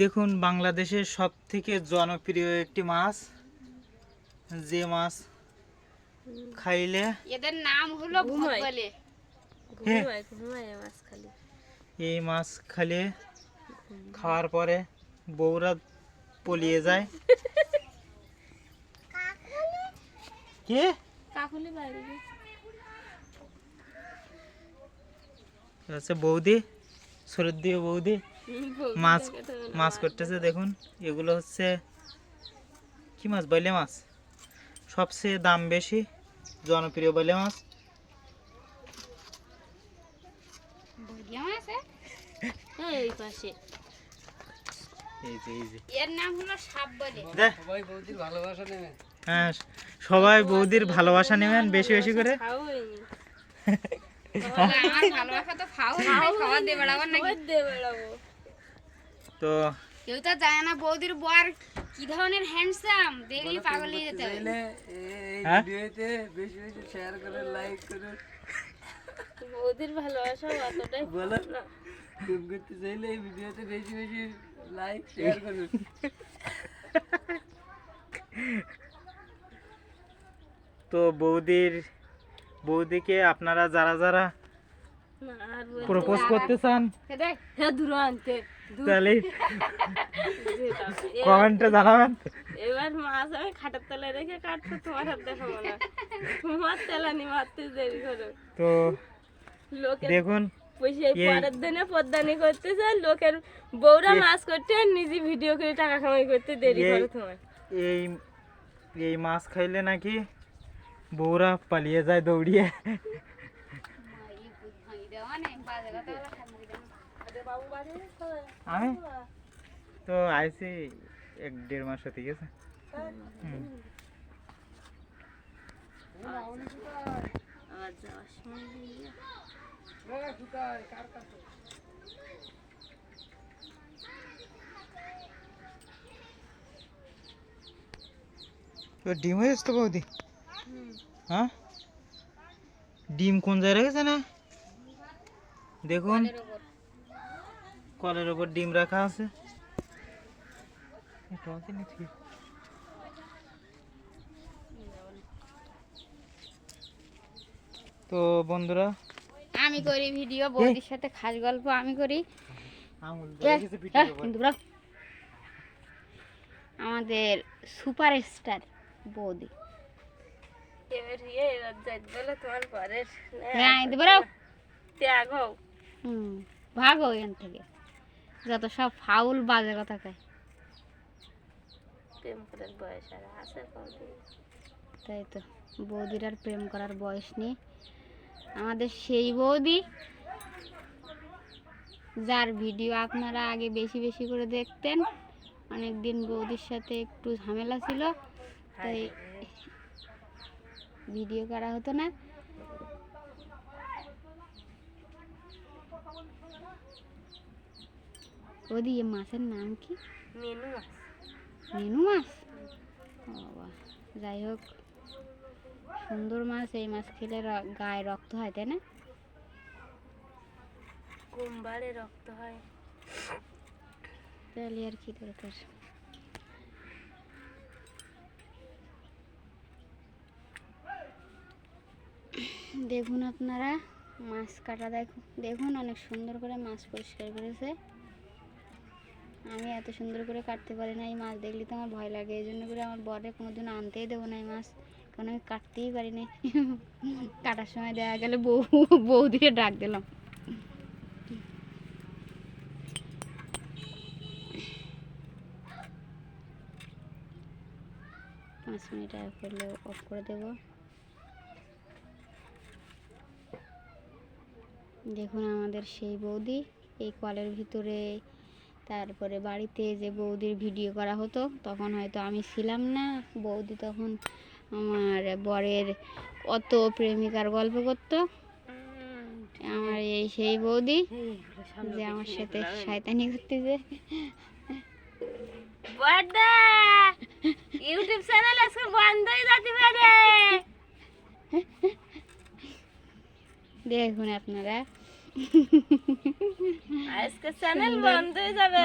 দেখুন বাংলাদেশের সব থেকে জনপ্রিয় একটি মাছ। যে মাছ খাইলে এদের নাম হলো এই মাছ খালে। খাওয়ার পরে বউরা পলিয়ে যায়। কে? বৌদি শরৎ দিয়ে বৌদি। মাছ মাছ করতেছে দেখুন এগুলো হচ্ছে কি মাছ বলে মাছ? সবচেয়ে দাম বেশি জনপ্রিয় বলে মাছ। বলিয়া আছে এই পাশে। এই যে এই যে। এর নাম হলো সাপ বলে দেখ। হ্যাঁ সবাই বৌদির ভালোবাসা নেবেন বেশি বেশি করে। ভালোবাসা তো নাকি? তো কেউ তো জানে না বৌদির বর কি ধরনের হ্যান্ডসাম দেখলি পাগল হয়ে যেতে হবে। হ্যাঁ? বৌদির ভালোবাসা অতটাই বলো। না। প্রেম করতে চাইলে এই ভিডিওতে বেশি বেশি লাইক শেয়ার করুন তো বৌদির বৌদিকে আপনারা যারা যারা প্রপোজ করতে চান? তাহলে কমেন্টে জানাবেন? এবার মাছ আমি খাটার তলায় রেখে কাটতে তোমার হাত দেখাবো না। তোমার তেলানি মারতে দেরি করো। তো লোকের দেখুন করতেছে লোকের বউরা মাছ করতে আর নিজে ভিডিও করে টাকা কামাই করতে দেরি করে তোমার। এই এই মাছ খাইলে নাকি বউরা পালিয়ে যায় দৌড়িয়ে মানে বাজে কথা বলা শান্তি দেয় না। আমি? তো আইছি এক দেড় মাস হতে গেছে। ডিম হয়েছে তো বৌদি? হ্যাঁ? ডিম কোন জায়গায় রেখেছে না? দেখুন। কলের ওপর ডিম রাখা আছে? তো বন্ধুরা আমি করি ভিডিও বৌদির সাথে খাস গল্প আমি করি। আমাদের সুপার স্টার বৌদি এবার এবার যাই তোমার পরের হুম ভাগো এখান থেকে। যত সব ফাউল বাজে কথা কয়। প্রেম করার বয়স আর আছে তাই তো বৌদির আর প্রেম করার বয়স নেই। আমাদের সেই বৌদি যার ভিডিও আপনারা আগে বেশি বেশি করে দেখতেন অনেক দিন বৌদির সাথে একটু ঝামেলা ছিল তাই ভিডিও করা হতো না। বৌদি এ মাছের নাম কি? মেনু আছে মেনু মাছ? ও বাবা যাই হোক সুন্দর মাছ এই মাছ খেলে গায়ে রক্ত হয় তাই না? কুম্বারে রক্ত হয়। তাহলে আর কি দরকার? দেখুন আপনারা মাছ কাটা দেখুন দেখুন অনেক সুন্দর করে মাছ পরিষ্কার করেছে। আমি এত সুন্দর করে কাটতে পারি না, এই মাছ দেখলে তো আমার ভয় লাগে। এই জন্য করে আমার বরে কোনো দিন আনতেই দেবো না এই মাছ, কারণ আমি কাটতেই পারি না। কাটার সময় দেখা গেলে বউ বউ দিয়ে ডাক দিলাম। পাঁচ মিনিট আর করলে অফ করে দেব। দেখুন আমাদের সেই বৌদি, এই কলের ভিতরে তারপরে বাড়িতে যে বৌদির ভিডিও করা হতো তখন হয়তো আমি ছিলাম না। বৌদি তখন আমার বরের কত প্রেমিকার গল্প করতো। আমার এই সেই বৌদি যে আমার সাথে শয়তানি করতে যে ইউটিউব চ্যানেল আজকে বন্ধ হয়ে যেতে পারে দেখুন আপনারা। আজকে চ্যানেল বন্ধ হয়ে যাবে।